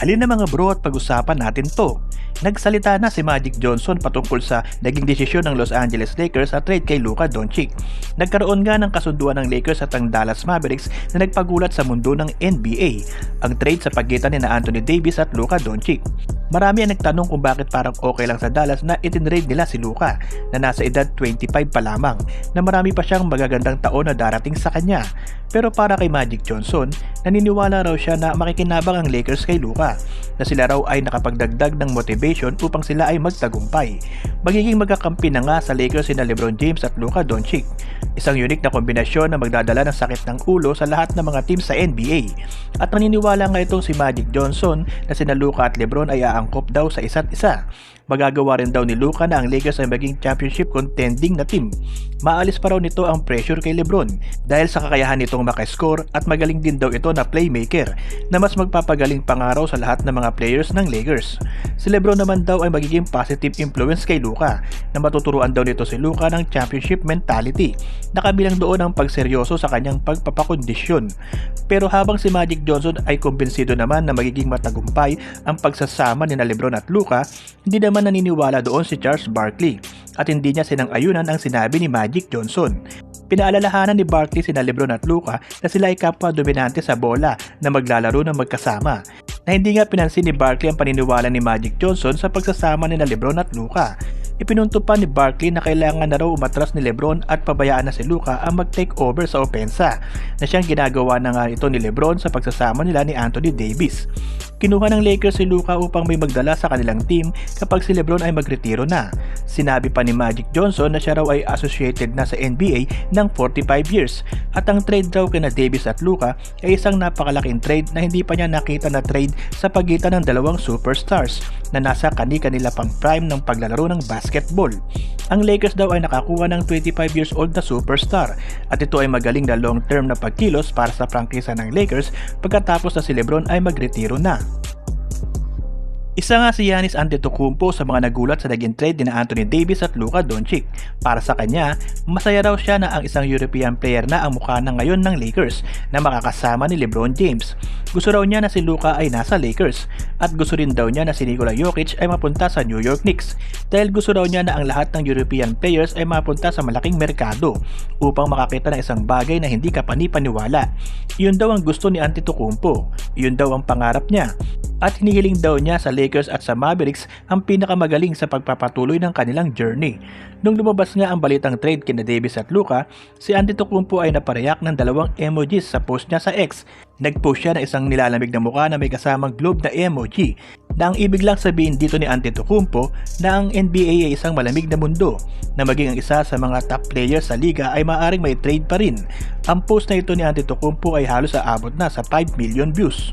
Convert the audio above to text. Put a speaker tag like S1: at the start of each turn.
S1: Halina mga bro at pag-usapan natin to. Nagsalita na si Magic Johnson patungkol sa naging desisyon ng Los Angeles Lakers at trade kay Luka Doncic. Nagkaroon nga ng kasunduan ng Lakers at ang Dallas Mavericks na nagpagulat sa mundo ng NBA, ang trade sa pagitan ni na Anthony Davis at Luka Doncic. Marami ang nagtanong kung bakit parang okay lang sa Dallas na itinrade nila si Luka na nasa edad 25 pa lamang na marami pa siyang magagandang taon na darating sa kanya. Pero para kay Magic Johnson, naniniwala raw siya na makikinabang ang Lakers kay Luka na sila raw ay nakapagdagdag ng motivation upang sila ay magtagumpay. Magiging magkakampi na nga sa Lakers sina Lebron James at Luka Doncic. Isang unique na kombinasyon na magdadala ng sakit ng ulo sa lahat ng mga team sa NBA. At naniniwala nga itong si Magic Johnson na sina Luka at Lebron ay aangkop daw sa isa't isa. Magagawa rin daw ni Luka na ang Lakers ay maging championship contending na team. Maalis pa raw nito ang pressure kay Lebron dahil sa kakayahan nitong makascore at magaling din daw ito na playmaker na mas magpapagaling pangaraw sa lahat ng mga players ng Lakers. Si Lebron naman daw ay magiging positive influence kay Luka na matuturuan daw nito si Luka ng championship mentality na kabilang doon ang pagseryoso sa kanyang pagpapakondisyon. Pero habang si Magic Johnson ay kumbinsido naman na magiging matagumpay ang pagsasama ni na Lebron at Luka, hindi naman naniniwala doon si Charles Barkley at hindi niya sinang-ayunan ang sinabi ni Magic Johnson. Pinaalalahanan ni Barkley sina Lebron at Luka na sila ay kapwa dominante sa bola na maglalaro ng magkasama na hindi nga pinansin ni Barkley ang paniniwala ni Magic Johnson sa pagsasama ni Lebron at Luka. Ipinunto pa ni Barkley na kailangan na raw umatras ni Lebron at pabayaan na si Luka ang mag-take over sa opensa na siyang ginagawa na nga ito ni Lebron sa pagsasama nila ni Anthony Davis. Kinuha ng Lakers si Luka upang may magdala sa kanilang team kapag si Lebron ay magretiro na. Sinabi pa ni Magic Johnson na siya raw ay associated na sa NBA ng 45 years at ang trade raw kina Davis at Luka ay isang napakalaking trade na hindi pa niya nakita na trade sa pagitan ng dalawang superstars na nasa kani-kanila pang prime ng paglalaro ng basketball. Ang Lakers daw ay nakakuha ng 25 years old na superstar at ito ay magaling na long term na pagkilos para sa prangkisa ng Lakers pagkatapos na si Lebron ay magretiro na. Isa nga si Giannis Antetokounmpo sa mga nagulat sa naging trade ni na Anthony Davis at Luka Doncic. Para sa kanya, masaya raw siya na ang isang European player na ang mukha ng ngayon ng Lakers na makakasama ni LeBron James. Gusto raw niya na si Luka ay nasa Lakers at gusto rin daw niya na si Nikola Jokic ay mapunta sa New York Knicks dahil gusto raw niya na ang lahat ng European players ay mapunta sa malaking merkado upang makakita ng isang bagay na hindi ka panipaniwala. Iyon daw ang gusto ni Antetokounmpo. Iyon daw ang pangarap niya at hinihiling daw niya sa Lakers at sa Mavericks ang pinakamagaling sa pagpapatuloy ng kanilang journey. Nung lumabas nga ang balitang trade kina Davis at Luka, si Antetokounmpo ay napareyak ng dalawang emojis sa post niya sa X. Nag-post siya ng isang nilalamig na mukha na may kasamang globe na emoji na ang ibig lang sabihin dito ni Antetokounmpo na ang NBA ay isang malamig na mundo na maging ang isa sa mga top players sa liga ay maaaring may trade pa rin. Ang post na ito ni Antetokounmpo ay halos aabot na sa 5 million views.